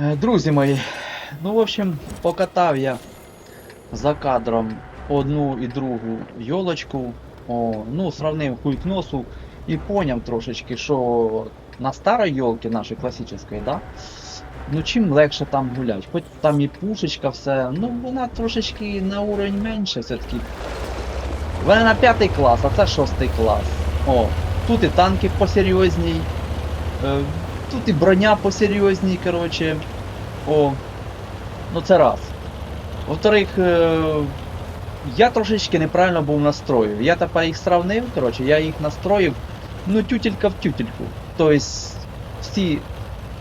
Е, Друзі мої, ну в общем, покатав я за кадром одну і другу йолочку, о, ну, сравнив хуй к носу і поняв трошечки, що на старій йолці нашій класичної, да, ну чим легше там гулять. Хоч там і пушечка, все, ну вона трошечки на уровень менше все-таки. Вона на п'ятий клас, а це шостий клас. О, тут і танки посерйозній. Тут і броня посерйозній, коротше. О. Ну це раз. Во-вторых, е, я трошечки неправильно був настроїв. Я тепер їх сравнив, коротше, я їх настроїв, ну, тютелька в тютельку. Тобто, всі,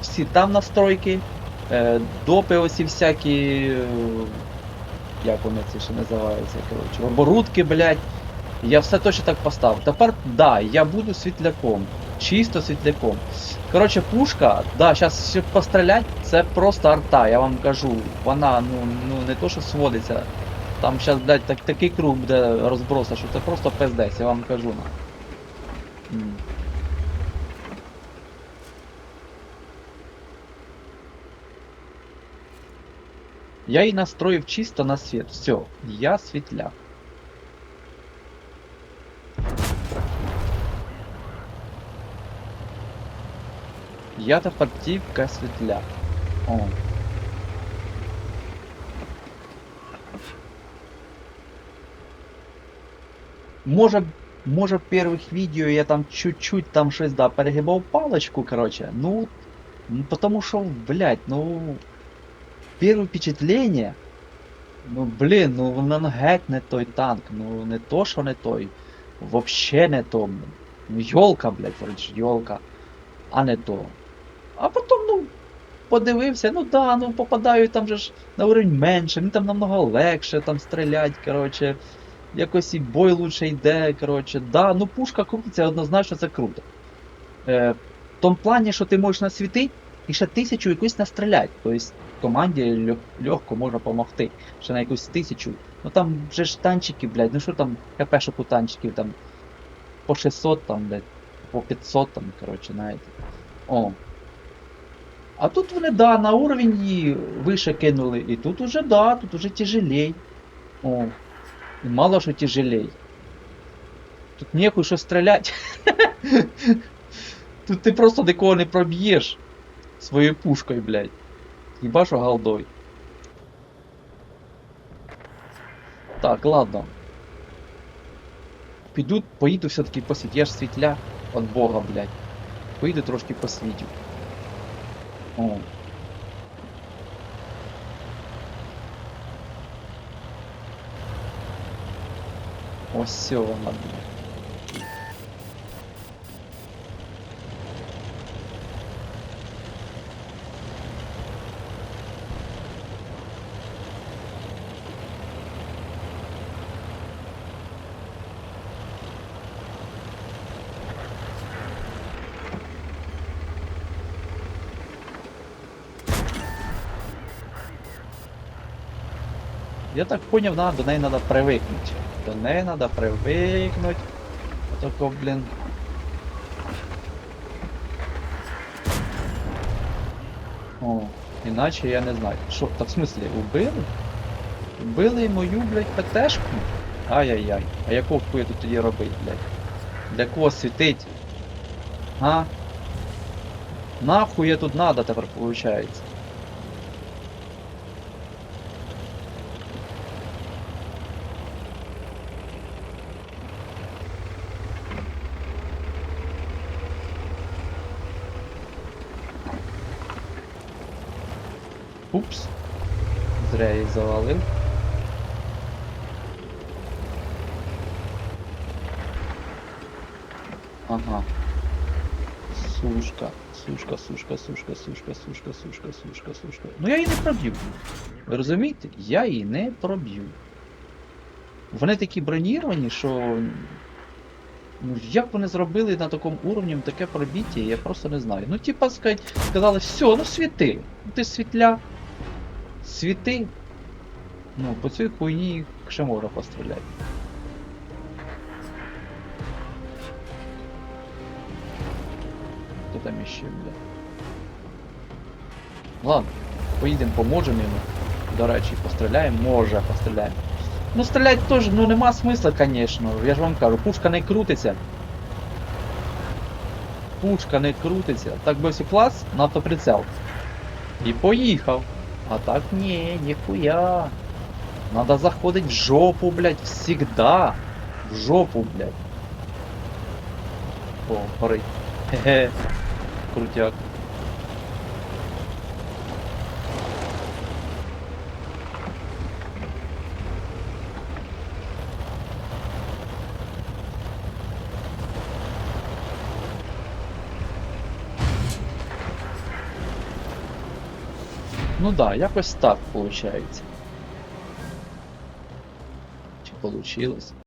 всі там настройки, е, допи оці всякі. е, Як вони це ще називаються, коротше, оборудки, блядь. Я все точно так поставив. Тепер, да, я буду світляком. Чисто світляком. Коротше, пушка, да, зараз ще пострілять, це просто арта, я вам кажу. Вона, ну, ну не то, що сводиться. Там зараз, блядь, так, такий круг буде розброса, що це просто пиздець, я вам кажу на. Я її настроїв чисто на світ. Все, я світляк. Я тепер тільки світляк. О. Може, може в первых відео я там чуть-чуть там щось, да, перегибав палочку, короче. Ну, ну, потому що, блядь, ну, первое впечатление, ну, блін, ну, воно геть не той танк, ну, не то, що не той, вообще не то. Ну, йолка, блядь, вроде йолка, а не то. А потім, ну, подивився, ну да, ну попадаю там же ж на уровень менше, мені там намного легше там стрілять, коротше. Якось і бой лучше йде, коротше. Да, ну пушка крутиться, однозначно це круто. Е, в тому плані, що ти можеш насвітити і ще тисячу якусь настріляти. Тобто команді легко може допомогти. Ще на якусь тисячу. Ну там вже ж танчики, блядь, ну що там, ХПшок у танчиків там по 600 там, блядь, по 500 там, коротше, знаєте. О. А тут вони, да, на уровень її вище кинули. І тут уже, да, тут уже тяжелей. О. І мало що тяжелей. Тут нехуй що стрілять. Тут ти просто нікого не проб'єш своєю пушкою, блядь. Хіба що голдой. Так, ладно. Піду, поїду все-таки посвіт. Я ж світля від Бога, блядь. Поїду трошки посвітю. О. com o seu armadura. Я так поняв, да, до неї треба привикнути. До неї треба привикнути. Отако, блін. О, іначе я не знаю. Що, так в смислі, убили? Убили мою, блядь, ПТшку? Ай-яй-яй. А якого хуя тут тоді робить, блядь? Для кого світить? А? Нахуй я тут надо тепер, виходить? Упс. Зря їх завалив. Ага. Сушка, сушка, сушка, сушка, сушка, сушка, сушка, сушка, сушка. Ну я її не проб'ю. Ви розумієте? Я її не проб'ю. Вони такі броніровані, що. Ну, як вони зробили на такому уровні таке пробіття, я просто не знаю. Ну, типа, сказать, сказали, все, ну світи. Ти світля. Світи. Ну, по цій хуйні ще можна постріляти. Хто там іще, бля? Ладно. Поїдемо, поможемо йому. До речі, постріляємо, може постріляємо. Ну стріляти теж, ну нема смисла, звісно. Я ж вам кажу, пушка не крутиться. Пушка не крутиться. Так би клас на автоприцел. І поїхав. А так не, нихуя. Надо заходить в жопу, блядь, всегда. В жопу, блядь. О, горить. Хе-хе. Крутяк. Ну да, якось так виходить. Чи получилось?